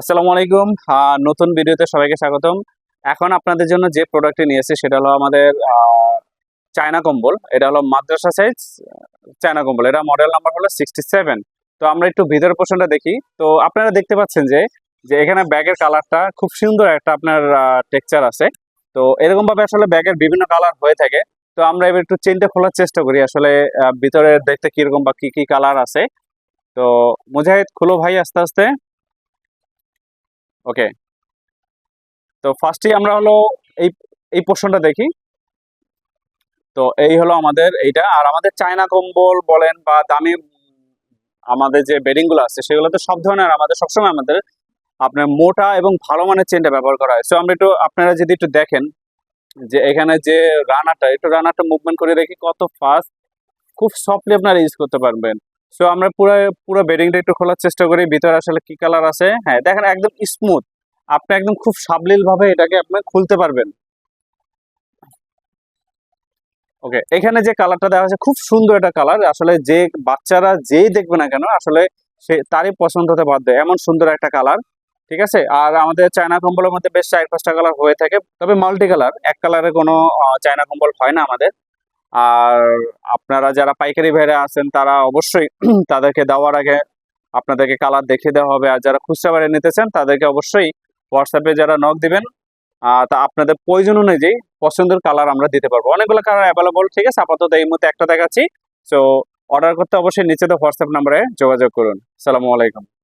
আসসালামু আলাইকুম। নতুন ভিডিওতে সবাইকে স্বাগতম। এখন আপনাদের জন্য যে প্রোডাক্টটি নিয়েছি সেটা হলো আমাদের চায়না কম্বল। এটা হলো মাদ্রাসা সাইজ চায়না কম্বল। এটা মডেল নাম্বার হলো সিক্সটি সেভেন তো আমরা একটু ভিতরের পোর্শনটা দেখি। তো আপনারা দেখতে পাচ্ছেন যে যে এখানে ব্যাগের কালারটা খুব সুন্দর একটা আপনার টেক্সচার আছে। তো এরকম ভাবে আসলে ব্যাগের বিভিন্ন কালার হয়ে থাকে। তো আমরা এবার একটু চেনটা খোলার চেষ্টা করি আসলে ভিতরে দেখতে কীরকম বা কি কি কালার আছে। তো মুজাহিদ, খুলো ভাই আস্তে আস্তে। ওকে তো ফার্স্টে আমরা হলো এই এই পোর্শনটা দেখি। তো এই হলো আমাদের এইটা। আর আমাদের চায়না কম্বল বলেন বা দামি আমাদের যে বেডিংগুলো আছে, সেগুলো তো সব ধরনের আমাদের, সবসময় আমাদের আপনার মোটা এবং ভালো মানের চেনটা ব্যবহার করা হয়। সো আমরা একটু, আপনারা যদি একটু দেখেন যে এখানে যে রানারটা, একটু রানারটা মুভমেন্ট করে দেখি কত ফাস্ট খুব সফটলি আপনারা ইউজ করতে পারবেন। সো আমরা পুরো পুরো বেডিংটা একটু খোলার চেষ্টা করি, ভিতরে আসলে কি কালার আছে। হ্যাঁ দেখেন একদম স্মুথ আপনি একদম খুব সাবলীল ভাবে এটাকে আপনি খুলতে পারবেন। ওকে এখানে যে কালারটা দেওয়া আছে, খুব সুন্দর একটা কালার আসলে যে বাচ্চারা যেই দেখবে না কেন, আসলে সে, তারই পছন্দ হতে বাধ্য এমন সুন্দর একটা কালার ঠিক আছে? আর আমাদের চায়না কম্বলের মধ্যে বেশ চার পাঁচটা কালার হয়ে থাকে। তবে মাল্টি কালার এক কালারে কোনো চায়না কম্বল হয় না আমাদের। আর আপনারা যারা পাইকারি ভাইরা আছেন, তারা অবশ্যই তাদেরকে দেওয়ার আগে আপনাদেরকে কালার দেখিয়ে দেওয়া হবে। আর যারা খুচরা বাড়ি নিতে চান, তাদেরকে অবশ্যই হোয়াটসঅ্যাপে যারা নক দিবেন তা আপনাদের প্রয়োজন অনুযায়ী পছন্দের কালার আমরা দিতে পারব। অনেকগুলো কালার অ্যাভেলেবল ঠিক আছে? আপাতত এই মুহূর্তে একটা দেখাচ্ছি। সো অর্ডার করতে অবশ্যই নিচে তো হোয়াটসঅ্যাপ নাম্বারে যোগাযোগ করুন। সালামু আলাইকুম।